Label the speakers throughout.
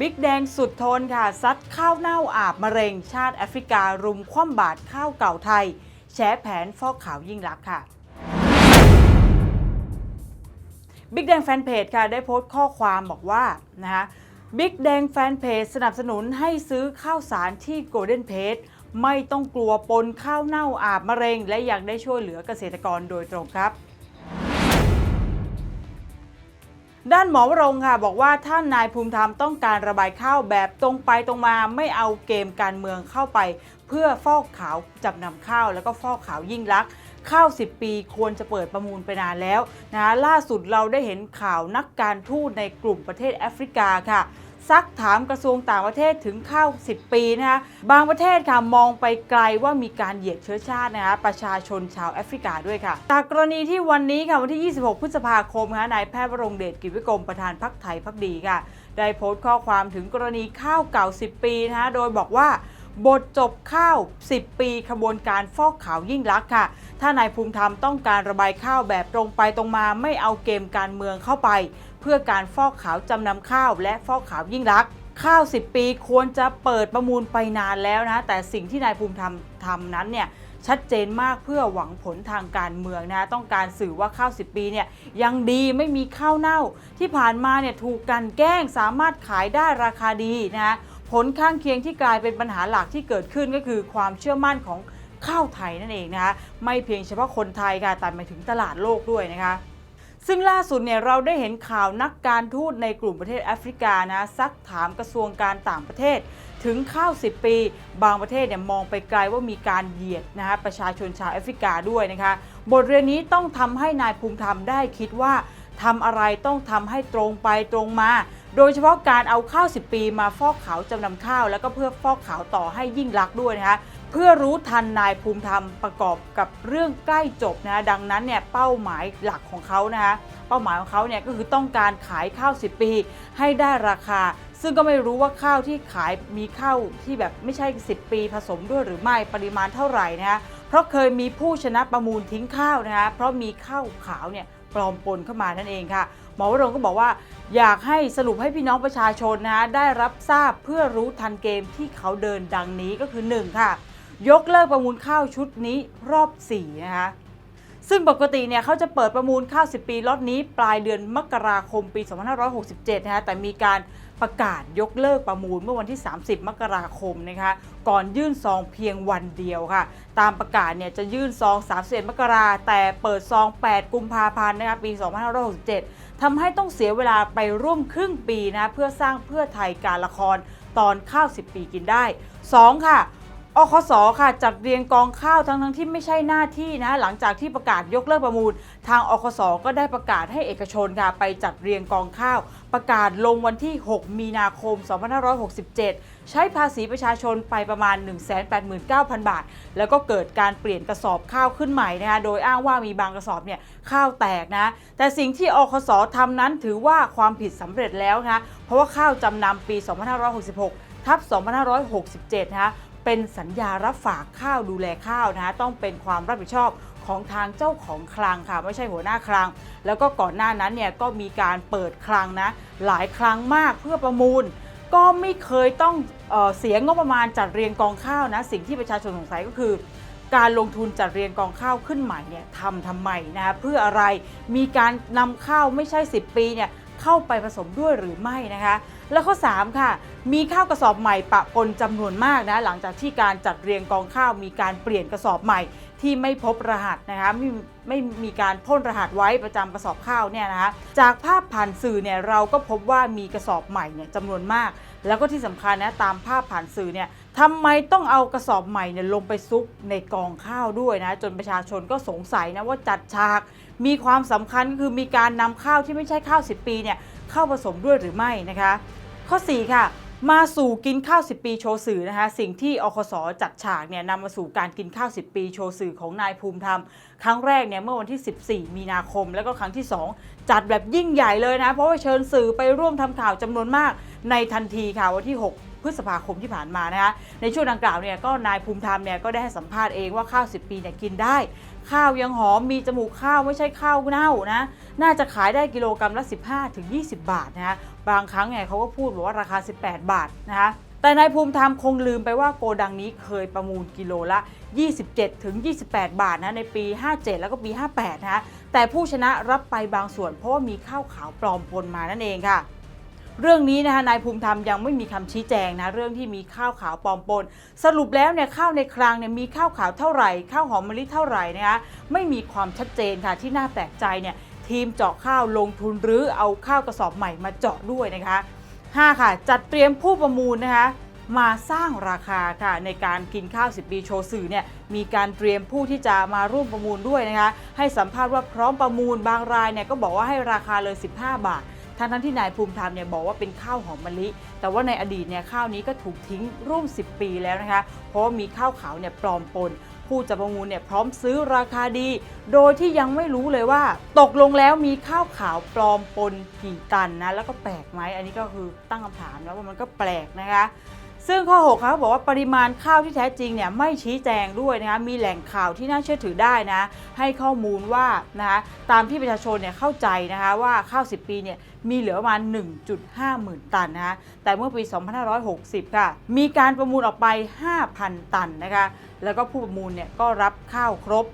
Speaker 1: บิ๊กแดงสุดทนค่ะ ซัดข้าวเน่าอาบมะเร็ง ชาติแอฟริการุมคว่ำบาตรข้าวเก่าไทย แฉแผนฟอกขาวยิ่งลักษณ์ค่ะบิ๊กแดงแฟนเพจค่ะได้โพสต์ข้อความบอกว่านะคะบิ๊กแดงแฟนเพจสนับสนุนให้ซื้อข้าวสารที่โกลเด้นเพจไม่ต้องกลัวปนข้าวเน่าอาบมะเร็ง และยังได้ช่วยเหลือเกษตรกรโดยตรงครับ ด้านหมอวรงค่ะบอกว่าถ้านายภูมิธรรมต้องการระบายข้าวแบบตรงไปตรงมาไม่เอาเกมการเมืองเข้าไป เพื่อฟอกขาวจับนำข้าว แล้วก็ฟอกขาวยิ่งลักษณ์ข้าว 10 ปีควรจะเปิดประมูลไปนานแล้วนะล่าสุดเราได้เห็นข่าวนักการทูตในกลุ่มประเทศแอฟริกาค่ะ ซักถามกระทรวงต่างประเทศถึงข้าว 10 ปีนะคะบางประเทศค่ะมองไปไกลว่ามีการเหยียดเชื้อชาตินะคะประชาชนชาวแอฟริกาด้วยค่ะ จากกรณีที่วันนี้ค่ะวันที่ 26 พฤษภาคมค่ะนายแพทย์วรงเดชกิจวิกรมประธานพักไทยพักดีค่ะ ได้โพสต์ข้อความถึงกรณีข้าวเก่า 10 ปีนะคะโดยบอกว่า บทจบข้าว 10 ปีขบวนการฟอกขาวยิ่งลักษณ์ค่ะ ถ้านายภูมิธรรมต้องการระบายข้าวแบบตรงไปตรงมาไม่เอาเกมการเมืองเข้าไป เพื่อการฟอกขาวจำนำข้าว และฟอกขาวยิ่งลักษณ์ข้าว 10 ปีควรจะเปิดประมูลไปนานแล้วนะ แต่สิ่งที่นายภูมิธรรมทำนั้นเนี่ยชัดเจนมากเพื่อหวังผลทางการเมืองนะต้องการสื่อว่าข้าว 10 ปีเนี่ยยังดีไม่มีข้าวเน่า ที่ผ่านมาเนี่ยถูกกันแกล้งสามารถขายได้ราคาดีนะ ผลข้างเคียงที่กลายเป็นปัญหาหลักที่เกิดขึ้นก็คือความเชื่อมั่นของข้าวไทยนั่นเองนะคะไม่เพียงเฉพาะคนไทยค่ะแต่หมายถึงตลาดโลกด้วยนะคะซึ่งล่าสุดเนี่ยเราได้เห็นข่าวนักการทูตในกลุ่มประเทศแอฟริกานะซักถามกระทรวงการต่างประเทศ ถึงข้าว 10 ปี บางประเทศเนี่ยมองไปไกลว่ามีการเหยียดนะคะประชาชนชาวแอฟริกาด้วยนะคะบทเรียนนี้ต้องทำให้นายภูมิธรรมได้คิดว่าทำอะไรต้องทำให้ตรงไปตรงมา โดยเฉพาะการเอาข้าว 10 ปีมาฟอกขาวจำนำข้าว แล้วก็เพื่อฟอกขาวต่อให้ยิ่งลักด้วยนะคะเพื่อรู้ทันนายภูมิธรรมประกอบกับเรื่องใกล้จบนะดังนั้นเนี่ยเป้าหมายหลักของเขานะคะเป้าหมายของเขาเนี่ยก็คือต้องการขายข้าว 10 ปี ให้ได้ราคา ซึ่งก็ไม่รู้ว่าข้าวที่ขายมีข้าวที่แบบไม่ใช่ 10 ปีผสมด้วยหรือไม่ปริมาณเท่าไหร่นะคะเพราะเคยมีผู้ชนะประมูลทิ้งข้าวนะคะเพราะมีข้าวขาวเนี่ยปลอมปนเข้ามานั่นเองค่ะ มอวรงก็บอกว่าอยากให้สรุปให้พี่น้องประชาชนนะได้รับทราบเพื่อรู้ทันเกมที่เขาเดินดังนี้ก็คือ 1 ค่ะ ยกเลิกประมูลข้าวชุดนี้รอบ 4 นะคะ ซึ่งปกติเนี่ยเขาจะเปิดประมูลข้าว 10 ปีล็อตนี้ปลายเดือนมกราคมปี 2567 นะคะแต่มีการประกาศยกเลิกประมูลเมื่อวันที่ 30 มกราคมนะคะก่อนยื่นซองเพียงวันเดียวค่ะ ตามประกาศเนี่ยจะยื่นซอง 31 มกราแต่เปิดซอง 8 กุมภาพันธ์นะคะปี 2567 ทำให้ต้องเสียเวลาไปร่วมครึ่งปีนะเพื่อสร้างเพื่อไทยการละครตอนข้าว 10 ปีกินได้ 2 ค่ะ อคสค่ะจัดเรียงกองข้าวทั้งทั้งที่ไม่ใช่หน้าที่นะหลังจากที่ประกาศยกเลิกประมูล ทางอคสก็ได้ประกาศให้เอกชนค่ะไปจัดเรียงกองข้าว ประกาศลงวันที่ 6 มีนาคม 2567 ใช้ภาษีประชาชนไปประมาณ 189,000 บาท แล้วก็เกิดการเปลี่ยนกระสอบข้าวขึ้นใหม่นะคะโดยอ้างว่ามีบางกระสอบเนี่ยข้าวแตกนะแต่สิ่งที่อคสทำนั้นถือว่าความผิดสำเร็จแล้วนะเพราะว่าข้าวจำนำปี 2566ทับ2567 นะคะ เป็นสัญญารับฝากข้าวดูแลข้าวนะต้องเป็นความรับผิดชอบของทางเจ้าของคลังค่ะ ไม่ใช่หัวหน้าคลัง แล้วก็ก่อนหน้านั้นเนี่ยก็มีการเปิดคลังนะหลายครั้งมากเพื่อประมูล ก็ไม่เคยต้องเออเสียงบประมาณจัดเรียงกองข้าวนะสิ่งที่ประชาชนสงสัยก็คือ การลงทุนจัดเรียงกองข้าวขึ้นใหม่เนี่ยทำทำไมนะคะเพื่ออะไรมีการนำข้าวไม่ใช่ 10 ปีเนี่ยเข้าไปผสมด้วยหรือไม่นะคะ แล้วข้อ 3 ค่ะ มีข้าวกระสอบใหม่ปะปนจำนวนมากนะหลังจากที่การจัดเรียงกองข้าวมีการเปลี่ยนกระสอบใหม่ที่ไม่พบรหัสนะคะไม่ไม่มีการพ่นรหัสไว้ประจำกระสอบข้าวเนี่ยนะคะจากภาพผ่านสื่อเนี่ยเราก็พบว่ามีกระสอบใหม่เนี่ยจำนวนมาก แล้วก็ที่สำคัญนะตามภาพผ่านสื่อเนี่ยทำไมต้องเอากระสอบใหม่เนี่ยลงไปซุกในกองข้าวด้วยนะจนประชาชนก็สงสัยนะว่าจัดฉาก มีความสำคัญคือมีการนำข้าวที่ไม่ใช่ข้าว 10 ปีเนี่ยเข้าผสมด้วยหรือไม่นะคะ ข้อ 4 ค่ะ มาสู่กินข้าว 10 ปีโชว์สื่อนะคะ สิ่งที่อคสจัดฉากเนี่ยนำมาสู่การกินข้าว 10 ปีโชว์สื่อของนายภูมิธรรม ครั้งแรกเนี่ยเมื่อวันที่ 14 มีนาคม แล้วก็ครั้งที่ 2 จัดแบบยิ่งใหญ่เลยนะ เพราะว่าเชิญสื่อไปร่วมทำข่าวจำนวนมากในทันทีค่ะวันที่ 6 พฤษภาคมที่ผ่านมานะคะในช่วงดังกล่าวเนี่ยก็นายภูมิธรรมเนี่ยก็ได้ให้สัมภาษณ์เองว่าข้าว 10 ปีเนี่ยกินได้ ข้าวยังหอมมีจมูกข้าวไม่ใช่ข้าวเน่านะน่าจะขายได้กิโลกรัมละ 15ถึง20 บาทนะคะบางครั้งเนี่ยเขาก็พูดบอกว่าราคา 18 บาทนะคะแต่นายภูมิธรรมคงลืมไปว่าโกดังนี้เคยประมูลกิโลละ 27 ถึง 28 บาทนะในปี 57 แล้วก็ปี 58 นะแต่ผู้ชนะรับไปบางส่วนเพราะว่ามีข้าวขาวปลอมปนมานั่นเองค่ะ เรื่องนี้นะคะนายภูมิธรรมยังไม่มีคำชี้แจงนะเรื่องที่มีข้าวขาวปลอมปน สรุปแล้วเนี่ยข้าวในคลังเนี่ยมีข้าวขาวเท่าไหร่ข้าวหอมมะลิเท่าไหร่นะคะไม่มีความชัดเจนค่ะที่น่าแปลกใจเนี่ยทีมเจาะข้าวลงทุนหรือเอาข้าวกระสอบใหม่มาเจาะด้วยนะคะ 5 ค่ะ จัดเตรียมผู้ประมูลนะคะมาสร้างราคาค่ะในการกินข้าว 10 ปีโชว์สื่อเนี่ยมีการเตรียมผู้ที่จะมาร่วมประมูลด้วยนะคะให้สัมภาษณ์ว่าพร้อมประมูลบางรายเนี่ยก็บอกว่าให้ราคาเลย 15 บาท ทั้งทั้งๆที่นายภูมิธรรมเนี่ยบอกว่าเป็นข้าวหอมมะลิ แต่ว่าในอดีตเนี่ยข้าวนี้ก็ถูกทิ้งร่วม 10 ปีแล้วนะคะ เพราะมีข้าวขาวเนี่ยปลอมปน ผู้จะประมูลเนี่ยพร้อมซื้อราคาดี โดยที่ยังไม่รู้เลยว่า ตกลงแล้วมีข้าวขาวปลอมปนกี่ตันนะแล้วก็แปลกไหมอันนี้ก็คือตั้งคำถามแล้วว่ามันก็แปลกนะคะ ซึ่งข้อ 6เขาบอกว่าปริมาณข้าวที่แท้จริงเนี่ยไม่ชี้แจงด้วยนะคะมีแหล่งข่าวที่น่าเชื่อถือได้นะ ให้ข้อมูลว่านะคะตามที่ประชาชนเนี่ยเข้าใจนะคะว่าข้าว 10 ปีเนี่ยมีเหลือประมาณ 1.5 หมื่นตันนะคะแต่เมื่อปี 2560 ค่ะ มีการประมูลออกไป 5,000 ตันนะคะแล้วก็ผู้ประมูลเนี่ยก็รับข้าวครบ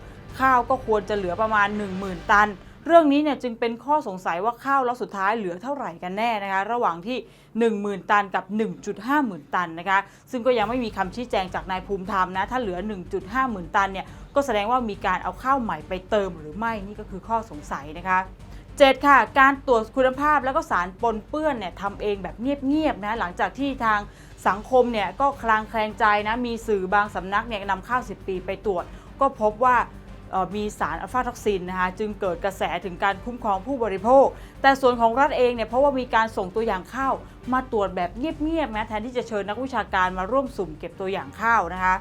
Speaker 1: ข้าวก็ควรจะเหลือประมาณ 10,000 ตัน เรื่องนี้เนี่ยจึงเป็นข้อสงสัยว่าข้าวล็อตสุดท้ายเหลือเท่าไหร่กันแน่นะคะระหว่างที่ 10,000 ตันกับ 1.5 หมื่นตันนะคะซึ่งก็ยังไม่มีคำชี้แจงจากนายภูมิธรรมนะถ้าเหลือ 1.5 หมื่นตันเนี่ยก็แสดงว่ามีการเอาข้าวใหม่ไปเติมหรือไม่นี่ก็คือข้อสงสัยนะคะ7ค่ะ การตรวจคุณภาพแล้วก็สารปนเปื้อนเนี่ยทำเองแบบเงียบๆนะหลังจากที่ทางสังคมเนี่ยก็คลางแคลงใจนะมีสื่อบางสำนักเนี่ยนำข้าว 10 ปีไปตรวจ ก็พบว่า มีสารอัลฟาท็อกซินนะคะจึงเกิดกระแสถึงการคุ้มครองผู้บริโภค แต่ส่วนของรัฐเองเนี่ยเพราะว่ามีการส่งตัวอย่างข้าวมาตรวจแบบเงียบๆนะแทนที่จะเชิญนักวิชาการมาร่วมสุ่มเก็บตัวอย่างข้าวนะคะ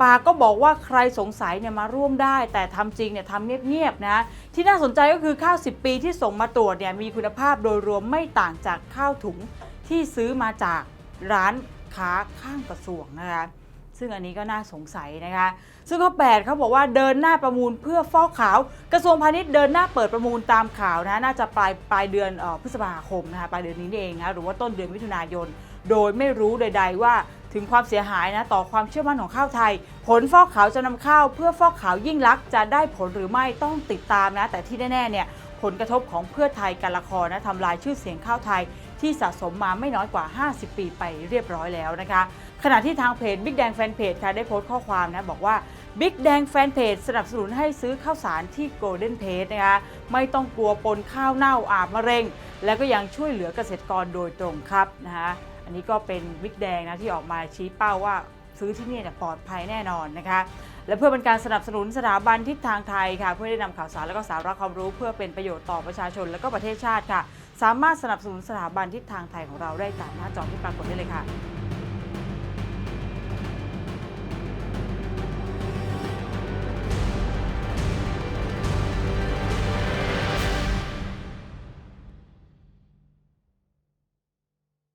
Speaker 1: ปาก็บอกว่าใครสงสัยเนี่ยมาร่วมได้ แต่ทำจริงเนี่ยทำเงียบๆนะที่น่าสนใจก็คือข้าว 10 ปีที่ส่งมาตรวจเนี่ยมีคุณภาพโดยรวมไม่ต่างจากข้าวถุงที่ซื้อมาจากร้านค้าข้างกระทรวงนะคะ ซึ่งอันนี้ก็น่าสงสัยนะคะ ซึ่งข้อ8เขาบอกว่าเดินหน้าประมูลเพื่อฟอกขาว กระทรวงพาณิชย์เดินหน้าเปิดประมูลตามข่าวนะ น่าจะปลายปลายเดือนออพฤษภาคมนะคะปลายเดือนนี้เองนะหรือว่าต้นเดือนมิถุนายน โดยไม่รู้ใด ๆ ว่าถึงความเสียหายนะต่อความเชื่อมั่นของข้าวไทย ผลฟอกขาวจะนำข้าวเพื่อฟอกขาวยิ่งลักษณ์จะได้ผลหรือไม่ต้องติดตามนะ แต่ที่แน่ๆเนี่ย ผลกระทบของเพื่อไทยการละครนะทำลายชื่อเสียงข้าวไทยที่สะสมมาไม่น้อยกว่า 50 ปีไปเรียบร้อยแล้วนะคะ ขณะที่ทางเพจ Big แดงแฟนเพจค่ะได้โพสต์ข้อความนะบอกว่า Big แดงแฟนเพจสนับสนุนให้ซื้อข้าวสารที่ Golden Page นะคะไม่ต้องกลัวปนข้าวเน่าอาบมะเร็ง และก็ยังช่วยเหลือเกษตรกรโดยตรงครับนะคะอันนี้ก็เป็น Big แดงนะที่ออกมาชี้เป้าว่า ซื้อที่นี่เนี่ยปลอดภัยแน่นอนนะคะ และเพื่อเป็นการสนับสนุนสถาบันทิศทางไทยค่ะ เพื่อได้นำข่าวสารและก็สาระความรู้ เพื่อเป็นประโยชน์ต่อประชาชนและก็ประเทศชาติค่ะ สามารถสนับสนุนสถาบันทิศทางไทยของเราได้ตามหน้าจอที่ปรากฏได้เลยค่ะ